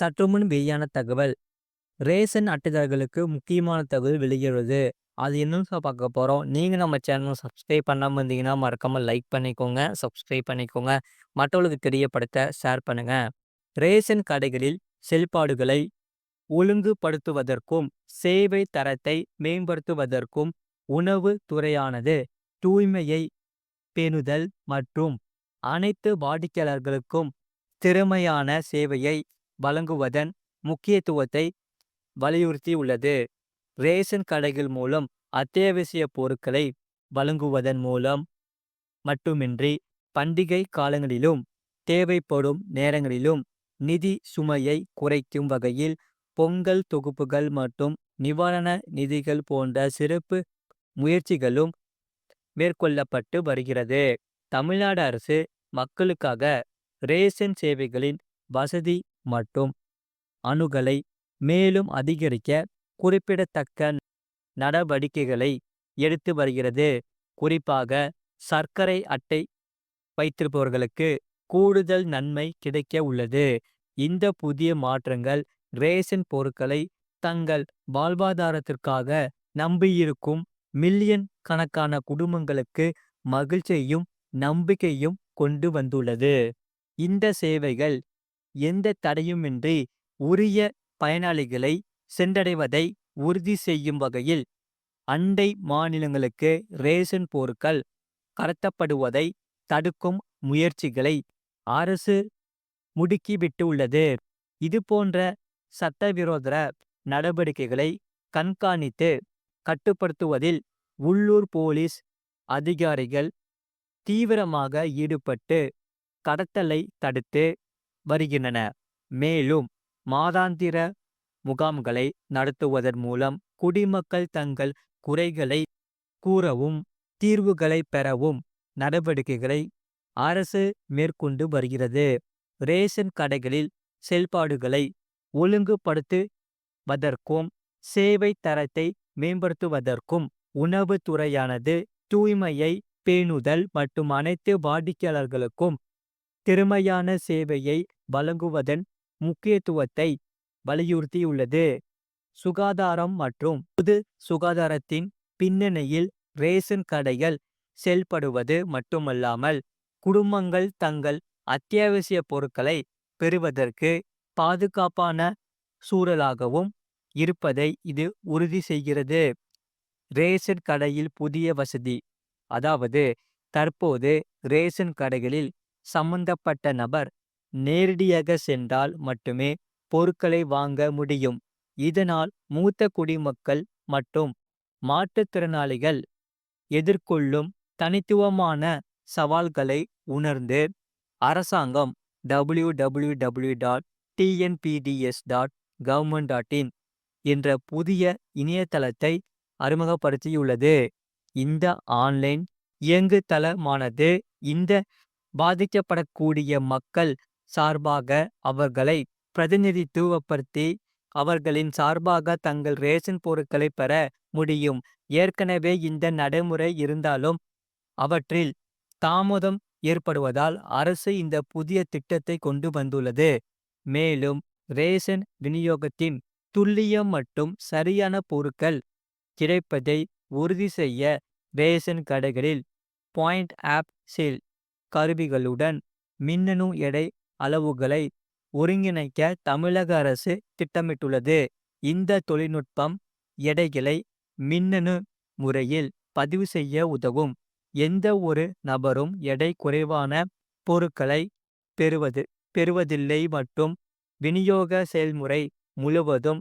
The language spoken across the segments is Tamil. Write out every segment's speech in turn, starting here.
சற்றுமுன் வெளியான தகவல். ரேஷன் அட்டைதாரர்களுக்கு முக்கியமான தகவல் வெளியிடுறது. அது என்னன்னு பார்க்க போகிறோம் நீங்கள் நம்ம சேனல் சப்ஸ்கிரைப் பண்ணாமல் இருந்தீங்கன்னா மறக்காமல் லைக் பண்ணிக்கோங்க சப்ஸ்கிரைப் பண்ணிக்கோங்க. மற்றவர்களுக்கு தெரியப்படுத்த ஷேர் பண்ணுங்க. ரேஷன் கடைகளில் செயல்பாடுகளை ஒழுங்குபடுத்துவதற்கும் சேவை தரத்தை மேம்படுத்துவதற்கும் உணவு துறையானது தூய்மையை பேணுதல் மற்றும் அனைத்து வாடிக்கையாளர்களுக்கும் திறமையான சேவையை வழங்குவதன் முக்கியத்துவத்தை வலியுறுத்தியுள்ளது. ரேஷன் கடைகள் மூலம் அத்தியாவசிய பொருட்களை வழங்குவதன் மூலம் மட்டுமின்றி பண்டிகை காலங்களிலும் தேவைப்படும் நேரங்களிலும் நிதி சுமையை குறைக்கும் வகையில் பொங்கல் தொகுப்புகள் மற்றும் நிவாரண நிதிகள் போன்ற சிறப்பு முயற்சிகளும் மேற்கொள்ளப்பட்டு வருகிறது. தமிழ்நாடு அரசு மக்களுக்காக ரேஷன் சேவைகளின் வசதி மற்றும் அணுகலை மேலும் அதிகரிக்க குறிப்பிடத்தக்க நடவடிக்கைகளை எடுத்து வருகிறது. குறிப்பாக சர்க்கரை அட்டை வைத்திருப்பவர்களுக்கு கூடுதல் நன்மை கிடைக்க உள்ளது. இந்த புதிய மாற்றங்கள் ரேஷன் பொருட்களை தங்கள் வாழ்வாதாரத்திற்காக நம்பியிருக்கும் மில்லியன் கணக்கான குடும்பங்களுக்கு மகிழ்ச்சியையும் நம்பிக்கையும் கொண்டு வந்துள்ளது. இந்த சேவைகள் எந்த தடையுமின்றி உரிய பயனாளிகளை சென்றடைவதை உறுதி செய்யும் வகையில் அண்டை மாநிலங்களுக்கு ரேஷன் பொருட்கள் கடத்தப்படுவதை தடுக்கும் முயற்சிகளை அரசு முடுக்கிவிட்டுள்ளது. இதுபோன்ற சட்டவிரோத நடவடிக்கைகளை கண்காணித்து கட்டுப்படுத்துவதில் உள்ளூர் போலீஸ் அதிகாரிகள் தீவிரமாக ஈடுபட்டு கடத்தலை தடுத்து வருகின்றன. மேலும் மாதாந்திர முகாம்களை நடத்துவதன் மூலம் குடிமக்கள் தங்கள் குறைகளை கூறவும் தீர்வுகளை பெறவும் நடவடிக்கைகளை அரசு மேற்கொண்டு வருகிறது. ரேஷன் கடைகளில் செயல்பாடுகளை ஒழுங்குபடுத்துவதற்கும் சேவை தரத்தை மேம்படுத்துவதற்கும் உணவுத் துறையானது தூய்மையை பேணுதல் மற்றும் அனைத்து வாடிக்கையாளர்களுக்கும் திறமையான சேவையை வழங்குவதன் முக்கியத்துவத்தை வலியுறுத்தியுள்ளது. சுகாதாரம் மற்றும் பொது சுகாதாரத்தின் பின்னணியில் ரேஷன் கடைகள் செயல்படுவது மட்டுமல்லாமல் குடும்பங்கள் தங்கள் அத்தியாவசிய பொருட்களை பெறுவதற்கு பாதுகாப்பான சூழலாகவும் இருப்பதை இது உறுதி செய்கிறது. ரேஷன் கடையில் புதிய வசதி அதாவது தற்போது ரேஷன் கடைகளில் சம்பந்தப்பட்ட நபர் நேரடியாக சென்றால் மட்டுமே பொருட்களை வாங்க முடியும். இதனால் மூத்த குடிமக்கள் மற்றும் மாற்றுத்திறனாளிகள் எதிர்கொள்ளும் தனித்துவமான சவால்களை உணர்ந்து அரசாங்கம் W W W dot TNPDS dot government dot in என்ற புதிய இணையதளத்தை அறிமுகப்படுத்தியுள்ளது. இந்த ஆன்லைன் இயங்குதளமானது இந்த பாதிக்கப்படக்கூடிய மக்கள் சார்பாக அவர்களை பிரதிநிதித்துவப்படுத்தி அவர்களின் சார்பாக தங்கள் ரேஷன் பொருட்களை பெற முடியும். ஏற்கனவே இந்த நடைமுறை இருந்தாலும் அவற்றில் தாமதம் ஏற்படுவதால் அரசு இந்த புதிய திட்டத்தை கொண்டு வந்துள்ளது. மேலும் ரேஷன் விநியோகத்தின் துல்லியம் மற்றும் சரியான பொருட்கள் கிடைப்பதை உறுதி செய்ய ரேஷன் கடைகளில் பாயிண்ட் ஆப் சேல் கருவிகளுடன் மின்னணு எடை அளவுகளை ஒருங்கிணைக்க தமிழக அரசு திட்டமிட்டுள்ளது. இந்த தொழில்நுட்பம் எடைகளை மின்னணு முறையில் பதிவு செய்ய உதவும். எந்த ஒரு நபரும் எடை குறைவான பொருட்களை பெறுவது பெறுவதில்லை மற்றும் விநியோக செயல்முறை முழுவதும்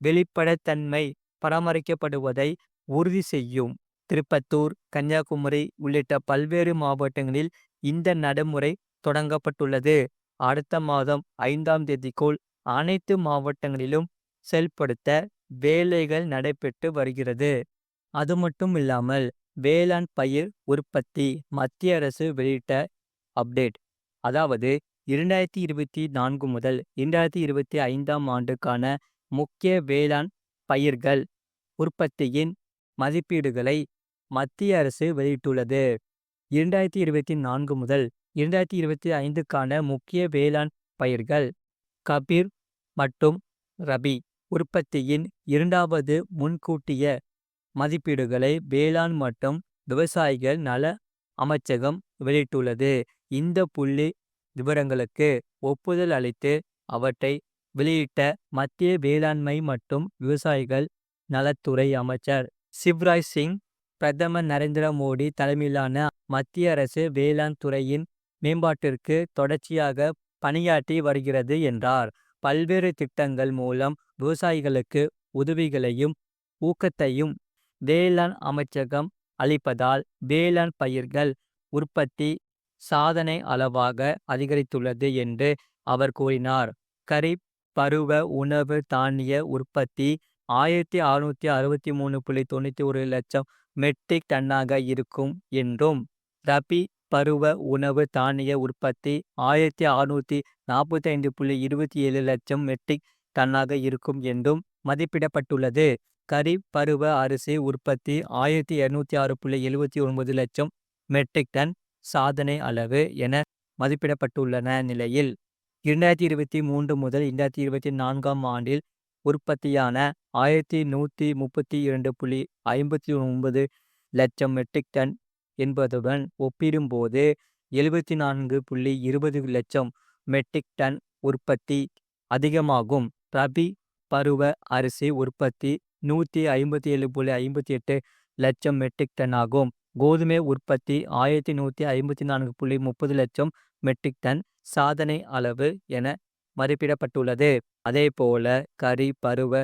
வெளிப்படைத்தன்மை பராமரிக்கப்படுவதை உறுதி செய்யும். திருப்பத்தூர் கன்னியாகுமரி உள்ளிட்ட பல்வேறு மாவட்டங்களில் இந்த நடைமுறை தொடங்கப்பட்டுள்ளது. அடுத்த மாதம் ஐந்தாம் தேதிக்குள் அனைத்து மாவட்டங்களிலும் செயல்படுத்த வேலைகள் நடைபெற்று வருகிறது. அது மட்டும் இல்லாமல் வேளாண் பயிர் உற்பத்தி மத்திய அரசு வெளியிட்ட அப்டேட் அதாவது இரண்டாயிரத்தி இருபத்தி நான்கு முதல் இரண்டாயிரத்தி இருபத்தி ஐந்தாம் ஆண்டுக்கான முக்கிய வேளாண் பயிர்கள் உற்பத்தியின் மதிப்பீடுகளை மத்திய அரசு வெளியிட்டுள்ளது. இரண்டாயிரத்தி இருபத்தி நான்கு முதல் இரண்டாயிரத்தி இருபத்தி ஐந்துக்கான முக்கிய வேளாண் பயிர்கள் கபீர் மற்றும் ரபி. உற்பத்தியின் இரண்டாவது முன்கூட்டிய மதிப்பீடுகளை வேளாண் மற்றும் விவசாயிகள் நல அமைச்சகம் வெளியிட்டுள்ளது. இந்த புள்ளி விவரங்களுக்கு ஒப்புதல் அளித்து அவற்றை வெளியிட்ட மத்திய வேளாண்மை மற்றும் விவசாயிகள் நலத்துறை அமைச்சர் சிவ்ராஜ் சிங் பிரதமர் நரேந்திர மோடி தலைமையிலான மத்திய அரசு வேளாண் துறையின் மேம்பாட்டிற்கு தொடர்ச்சியாக பணியாற்றி வருகிறது என்றார். பல்வேறு திட்டங்கள் மூலம் விவசாயிகளுக்கு உதவிகளையும் ஊக்கத்தையும் வேளாண் அமைச்சகம் அளிப்பதால் வேளாண் பயிர்கள் உற்பத்தி சாதனை அளவாக அதிகரித்துள்ளது என்று அவர் கூறினார். கரீப் பருவ உணவு தானிய உற்பத்தி ஆயிரத்தி அறுநூத்தி அறுபத்தி மூணு புள்ளி தொண்ணூத்தி ஒரு லட்சம் மெட்ரிக் டன்னாக இருக்கும் என்றும் ரபி பருவ உணவு தானிய உற்பத்தி ஆயிரத்தி அறுநூத்தி நாற்பத்தி ஐந்து புள்ளி இருபத்தி ஏழு லட்சம் மெட்ரிக் டன்னாக இருக்கும் என்றும் மதிப்பிடப்பட்டுள்ளது. கரீப் பருவ அரிசி உற்பத்தி ஆயிரத்தி இருநூத்தி ஆறு புள்ளி எழுபத்தி ஒன்பது லட்சம் மெட்ரிக் டன் சாதனை அளவு என மதிப்பிடப்பட்டுள்ளன நிலையில். இரண்டாயிரத்தி இருபத்தி மூன்று முதல் இரண்டாயிரத்தி இருபத்தி நான்காம் ஆண்டில் உற்பத்தியான ஆயிரத்தி நூத்தி முப்பத்தி இரண்டு புள்ளி ஐம்பத்தி ஒன்பது லட்சம் மெட்ரிக் டன் என்பதுடன் ஒப்பிடும்போது எழுபத்தி நான்கு புள்ளி இருபது லட்சம் மெட்ரிக் டன் உற்பத்தி அதிகமாகும். ரபி பருவ அரிசி உற்பத்தி நூற்றி ஐம்பத்தி ஏழு புள்ளி ஐம்பத்தி எட்டு லட்சம் மெட்ரிக் டன் ஆகும். கோதுமை உற்பத்தி ஆயிரத்தி நூற்றி ஐம்பத்தி நான்கு புள்ளி முப்பது லட்சம் மெட்ரிக் டன் சாதனை அளவு என மதிப்பிடப்பட்டுள்ளது. அதேபோல கரி பருவ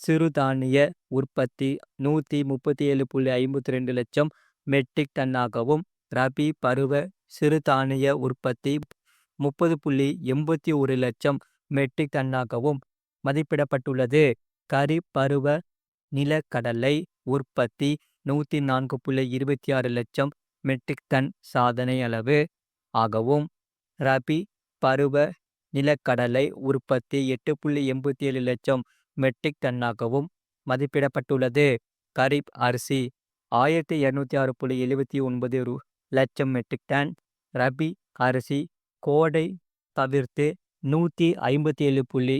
சிறுதானிய உற்பத்தி நூற்றி முப்பத்தி ஏழு புள்ளி ஐம்பத்தி ரெண்டு லட்சம் மெட்ரிக் டன்னாகவும் ரபி பருவ சிறுதானிய உற்பத்தி முப்பது புள்ளி எண்பத்தி ஒரு லட்சம் மெட்ரிக் டன்னாகவும் மதிப்பிடப்பட்டுள்ளது. கரிப் பருவ நிலக்கடலை உற்பத்தி நூற்றி நான்கு புள்ளி இருபத்தி ஆறு லட்சம் மெட்ரிக் டன் சாதனை அளவு ஆகவும் ரபி பருவ நிலக்கடலை உற்பத்தி எட்டு புள்ளி எண்பத்தி ஏழு லட்சம் மெட்ரிக் டன்னாகவும் மதிப்பிடப்பட்டுள்ளது. கரிப் அரிசி ஆயிரத்தி இரநூத்தி ஆறு புள்ளி எழுபத்தி ஒன்பது ரூ. லட்சம் மெட்ரிக் டன். ரபி அரிசி கோடை தவிர்த்து நூற்றி ஐம்பத்தி ஏழு புள்ளி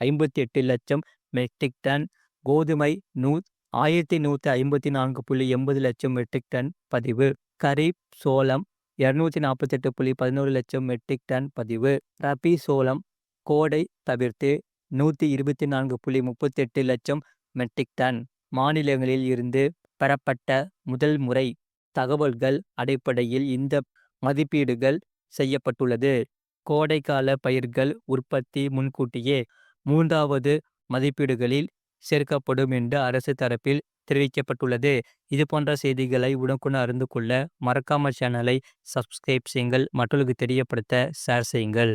ஐம்பத்தி எட்டு லட்சம் மெட்ரிக் டன். கோதுமை நூ ஆயிரத்தி நூற்றி ஐம்பத்தி நான்கு புள்ளி எண்பது லட்சம் மெட்ரிக் டன் பதிவு. கரீப் சோளம் இரநூத்தி நாற்பத்தெட்டு புள்ளி பதினோரு லட்சம் மெட்ரிக் டன் பதிவு. ரபி சோளம் கோடை தவிர்த்து நூற்றி இருபத்தி நான்கு புள்ளி முப்பத்தெட்டு லட்சம் மெட்ரிக் டன். மாநிலங்களில் இருந்து பெறப்பட்ட முதல் முறை தகவல்கள் அடிப்படையில் இந்த மதிப்பீடுகள் செய்யப்பட்டுள்ளது. கோடைக்கால பயிர்கள் உற்பத்தி முன்கூட்டியே மூன்றாவது மதிப்பீடுகளில் சேர்க்கப்படும் என்று அரசு தரப்பில் தெரிவிக்கப்பட்டுள்ளது. இது போன்ற செய்திகளை உடனுக்குடன் அறிந்து கொள்ள மறக்காம சேனலை சப்ஸ்கிரைப் செய்யுங்கள். மற்றவர்களுக்கு தெரியப்படுத்த ஷேர் செய்யுங்கள்.